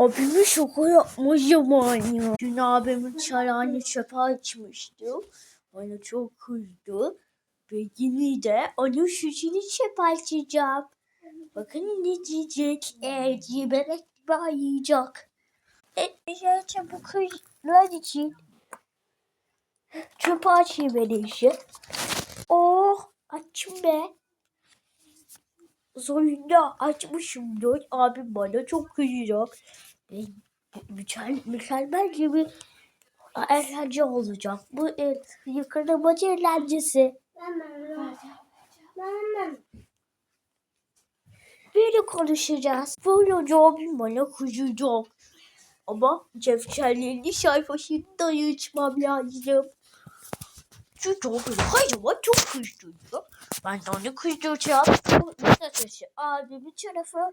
abime şaka yapmışım ya. Dün abimin çayağını çöpe açmıştım. Bana çok kızdı. Ve yine de onun sütünü çöpe açacağım. Bakın ne diyecek. Eğer yemerek bayılacak. E, zaten bu kızlar için çöpe açayım ben işi. Oh açım be. Sonunda açmışımdır. Abim bana çok kızıyor. Ve mükemmel, gibi eğlence olacak. Bu el, yıkanmacı eğlencesi. Böyle konuşacağız. Böylece abim bana kızacak. Ama cevşerlerini sayfasında açmam lazım. Çünkü o zaman çok kızdırıyor. Ben de onu kızdıracağım. Bu taşı abimin tarafı.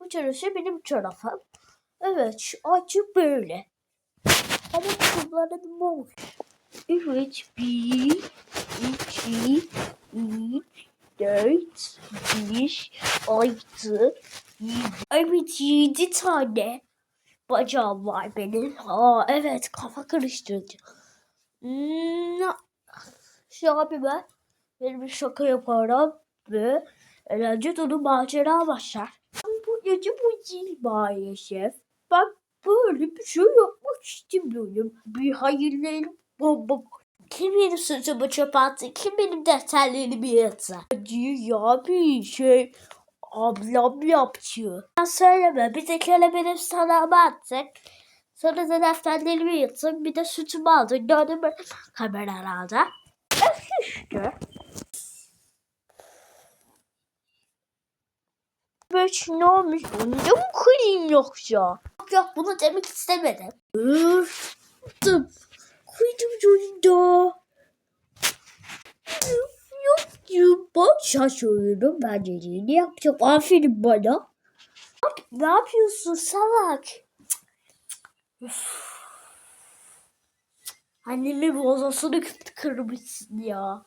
Bu tarafı benim tarafım. Evet şu acı böyle. Ama bunların bol. Evet bir, iki, üç, dört, beş, altı, yedi. Evet yedi tane bacağım var benim. Aa evet kafa karıştırıcı. Hmm, şu abime benim bir şaka yaparım ve eğlence dolu macera başlar. Bu gece bu değil maalesef. Ben böyle bir şey yapmak istemiyorum. Bir hayırlarım bomba. Kim benim sırtımı çöpe attı? Kim benim defterlerimi? Değil ya bir şey. Ablam yaptı. Ben söyleme. Bir de kere benim sanağımı attık. Sonra da defterlerimi yırttım. Bir de sütümü aldım. Gördün mü kameralarda? Öf işte. Beş ne olmuş? Onu da mı kırayım yoksa? Yok bunu demek istemedim. Tıp. Koydum yok yok. Bak şaşırıyorum. Ben dediğini yapacağım. Aferin bana. Ne yapıyorsun salak? Üf. Annemin bozasını kırmışsın ya.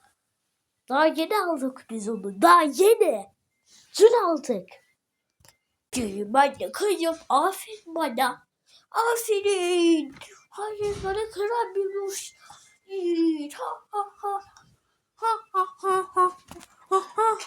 Daha yeni aldık biz onu. Daha yeni. Dün aldık. Çünkü ben de kızım aferin bana. Aferin. Hayır bana kral bir muş. Ha ha ha. Ha ha ha ha. Ha ha.